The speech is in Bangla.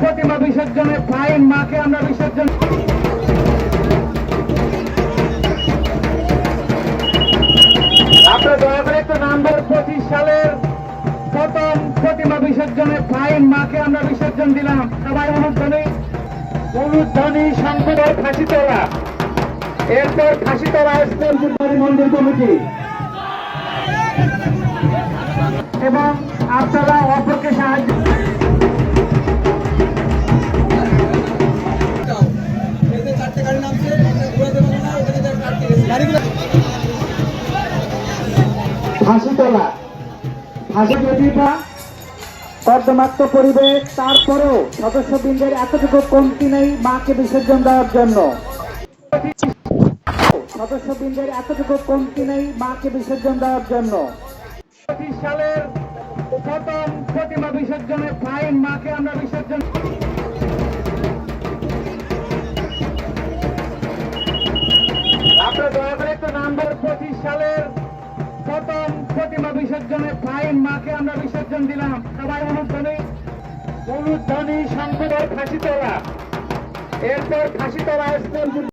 প্রতিমা বিসর্জনে ফাইন মাকে আমরা বিসর্জন আপনারা দয়া করে একটু নাম্বার পঁচিশ সালের প্রথম প্রতিমা বিসর্জনে ফাইন মাকে আমরা বিসর্জন দিলাম। সবাই অনুধ্বনি। অনুধ্বনি সংসদের ফাঁসি তোলা এরপর ফাঁসি তোলা স্কুল মন্দির কমিটি। এবং আপনারা অপরকে সাহায্য ফাঁসি তোলা। ফাঁসি যদি বা কর্দমাক্ত পরিবেশ, তারপরেও সদস্যবৃন্দের এতটুকু কমতি নেই মাকে বিসর্জন দেওয়ার জন্য। সদস্যবৃন্দের এতটুকু কমতি নেই মাকে বিসর্জন দেওয়ার জন্য। সালের প্রথম প্রতিমা বিসর্জনে ফাইন মাকে আমরা বিসর্জন আপনারা দয়া করে একটু নাম্বার পঁচিশ সালের প্রতিমা বিসর্জনের ফাইন মাকে আমরা বিসর্জন দিলাম। সবাই অনুধ্বনি। অনুধ্বনি সংসদের ফাঁসি তোলা এরপর ফাঁসি তোলা